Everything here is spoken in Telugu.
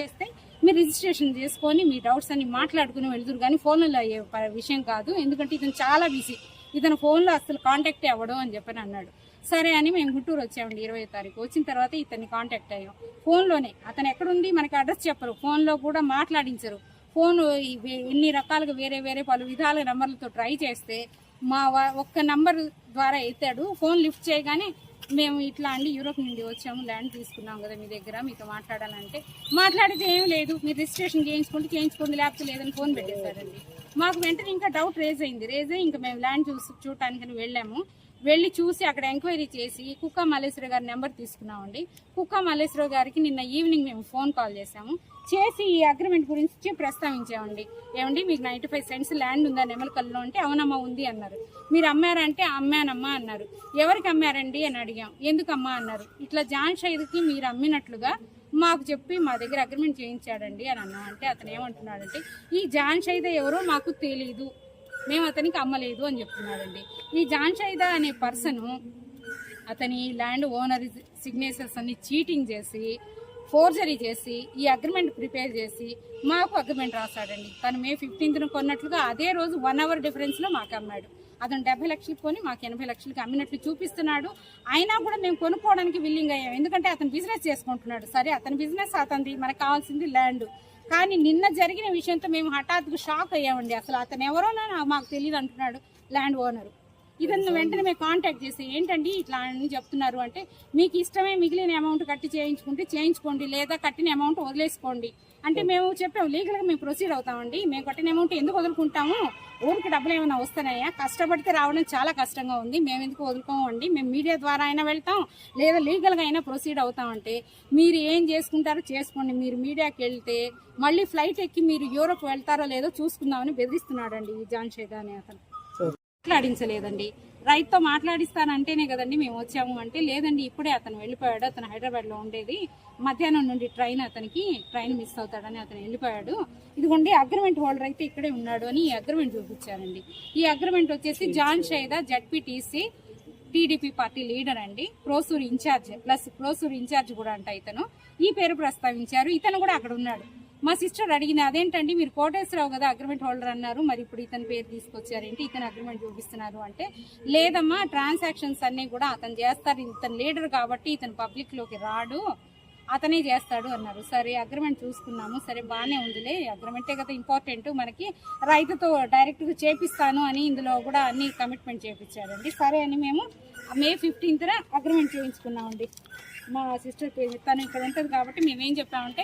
చేస్తే మీరు రిజిస్ట్రేషన్ చేసుకొని మీ డౌట్స్ అన్ని మాట్లాడుకుని వెళ్తురు కానీ ఫోన్లో అయ్యే ప- విషయం కాదు. ఎందుకంటే ఇతను చాలా బిజీ. ఇతను ఫోన్లో అసలు కాంటాక్ట్ అవ్వడం అని చెప్పని అన్నాడు. సరే అని మేము గుంటూరు వచ్చామండి ఇరవై తారీఖు. వచ్చిన తర్వాత ఇతన్ని కాంటాక్ట్ అయ్యాం. ఫోన్లోనే. అతను ఎక్కడుంది? మనకి అడ్రస్ చెప్పరు. ఫోన్లో కూడా మాట్లాడించరు. ఫోన్ ఎన్ని రకాలుగా వేరే వేరే పలు విధాల నెంబర్లతో ట్రై చేస్తే మా ఒక్క నంబర్ ద్వారా ఎత్తాడు. ఫోన్ లిఫ్ట్ చేయగానే మేము ఇట్లా అండి యూరోప్ నుండి వచ్చాము ల్యాండ్ తీసుకున్నాం కదా మీ దగ్గర మీతో మాట్లాడాలంటే. మాట్లాడితే ఏం లేదు మీరు రిజిస్ట్రేషన్ చేయించుకుంటే చేయించుకోండి లేకపోతే లేదని ఫోన్ పెట్టేశారండి. మాకు వెంటనే ఇంకా డౌట్ రేజ్ అయింది. రేజ్ అయ్యి ఇంకా మేము ల్యాండ్ చూసి చూడటానికి వెళ్ళాము. వెళ్ళి చూసి అక్కడ ఎంక్వైరీ చేసి కుక్క మల్లేశ్వర గారి నెంబర్ తీసుకున్నామండి. కుక్క మల్లేశ్వర గారికి నిన్న ఈవినింగ్ మేము ఫోన్ కాల్ చేశాము. చేసి ఈ అగ్రిమెంట్ గురించి ప్రస్తావించామండి. ఏమండి మీకు నైంటీ ఫైవ్ సెంట్స్ ల్యాండ్ ఉందా నెమలకల్లో అంటే అవునమ్మా ఉంది అన్నారు. మీరు అమ్మారంటే అమ్మానమ్మా అన్నారు. ఎవరికి అమ్మారండి అని అడిగాం. ఎందుకమ్మా అన్నారు. ఇట్లా జాన్ షైద్కి మీరు అమ్మినట్లుగా మాకు చెప్పి మా దగ్గర అగ్రిమెంట్ చేయించాడండి అని అన్నా. అంటే అతను ఏమంటున్నాడంటే ఈ జాన్ షైద ఎవరో మాకు తెలియదు మేము అతనికి అమ్మలేదు అని చెప్తున్నాడండి. ఈ జాన్ షైదా అనే పర్సను అతని ల్యాండ్ ఓనర్ సిగ్నేచర్స్ అన్ని చీటింగ్ చేసి ఫోర్జరీ చేసి ఈ అగ్రిమెంట్ ప్రిపేర్ చేసి మాకు అగ్రిమెంట్ రాశాడండి. తను మే ఫిఫ్టీన్త్న కొన్నట్లుగా అదే రోజు వన్ అవర్ డిఫరెన్స్లో మాకు అమ్మాడు. అతను డెబ్బై లక్షలు కొని మాకు ఎనభై లక్షలకి అమ్మినట్లు చూపిస్తున్నాడు. అయినా కూడా మేము కొనుక్కోవడానికి విల్లింగ్ అయ్యాం. ఎందుకంటే అతను బిజినెస్ చేసుకుంటున్నాడు. సరే అతని బిజినెస్ అతనిది. మనకు కావాల్సింది ల్యాండ్ కానీ నిన్న జరిగిన విషయంతో మేము హఠాత్తుగా షాక్ అయ్యామండి. అసలు అతను ఎవరో మాకు తెలియదు అంటున్నాడు ల్యాండ్ ఓనర్. ఇతను వెంటనే మేము కాంటాక్ట్ చేసి ఏంటండి ఇట్లా అని చెప్తున్నారు? అంటే మీకు ఇష్టమే మిగిలిన అమౌంట్ కట్టి చేయించుకుంటే చేయించుకోండి లేదా కట్టిన అమౌంట్ వదిలేసుకోండి. అంటే మేము చెప్పాము లీగల్గా మేము ప్రొసీడ్ అవుతామండి. మేము కట్టిన అమౌంట్ ఎందుకు వదులుకుంటాము? ఊరికి డబ్బులు ఏమైనా వస్తున్నాయా? కష్టపడితే రావడం చాలా కష్టంగా ఉంది. మేము ఎందుకు వదులుకోమండి? మేము మీడియా ద్వారా అయినా వెళ్తాం లేదా లీగల్గా అయినా ప్రొసీడ్ అవుతామంటే మీరు ఏం చేసుకుంటారో చేసుకోండి. మీరు మీడియాకి వెళ్తే మళ్ళీ ఫ్లైట్ ఎక్కి మీరు యూరోప్ వెళ్తారో లేదో చూసుకుందామని బెదిరిస్తున్నాడండి ఈ జాన్ షేదా అనే అతను. మాట్లాడించలేదండి. రైతుతో మాట్లాడిస్తానంటేనే కదండి మేము వచ్చాము అంటే లేదండి ఇప్పుడే అతను వెళ్ళిపోయాడు అతను హైదరాబాద్లో ఉండేది. మధ్యాహ్నం నుండి ట్రైన్ అతనికి ట్రైన్ మిస్ అవుతాడని అతను వెళ్ళిపోయాడు. ఇదిగోండి అగ్రిమెంట్ హోల్డర్ అయితే ఇక్కడే ఉన్నాడు అని ఈ అగ్రిమెంట్ చూపించారండి. ఈ అగ్రిమెంట్ వచ్చేసి John Shaida ZPTC TDP party leader అండి. ప్రోసూర్ ఇన్ఛార్జ్ ప్లస్ ప్రోసూర్ ఇన్ఛార్జ్ కూడా అంట ఇతను. ఈ పేరు ప్రస్తావించారు. ఇతను కూడా అక్కడ ఉన్నాడు. మా సిస్టర్ అడిగింది అదేంటండి? మీరు కోటేశ్వరరావు కదా అగ్రిమెంట్ హోల్డర్ అన్నారు. మరి ఇప్పుడు ఇతని పేరు తీసుకొచ్చారేంటి? ఇతను అగ్రిమెంట్ చూపిస్తున్నారు అంటే లేదమ్మా ట్రాన్సాక్షన్స్ అన్నీ కూడా అతను చేస్తారు. ఇతను లీడర్ కాబట్టి ఇతను పబ్లిక్లోకి రాడు. అతనే చేస్తాడు అన్నారు. సరే అగ్రిమెంట్ చూసుకున్నాము. సరే బాగానే ఉందిలే. అగ్రిమెంటే కదా ఇంపార్టెంట్. మనకి రైతుతో డైరెక్ట్గా చేపిస్తాను అని ఇందులో కూడా అన్ని కమిట్మెంట్ చేపించారండి. సరే అని మేము మే ఫిఫ్టీన్త్న అగ్రిమెంట్ చేయించుకున్నామండి. మా సిస్టర్ తను ఇక్కడ ఉంటుంది కాబట్టి మేమేం చెప్పామంటే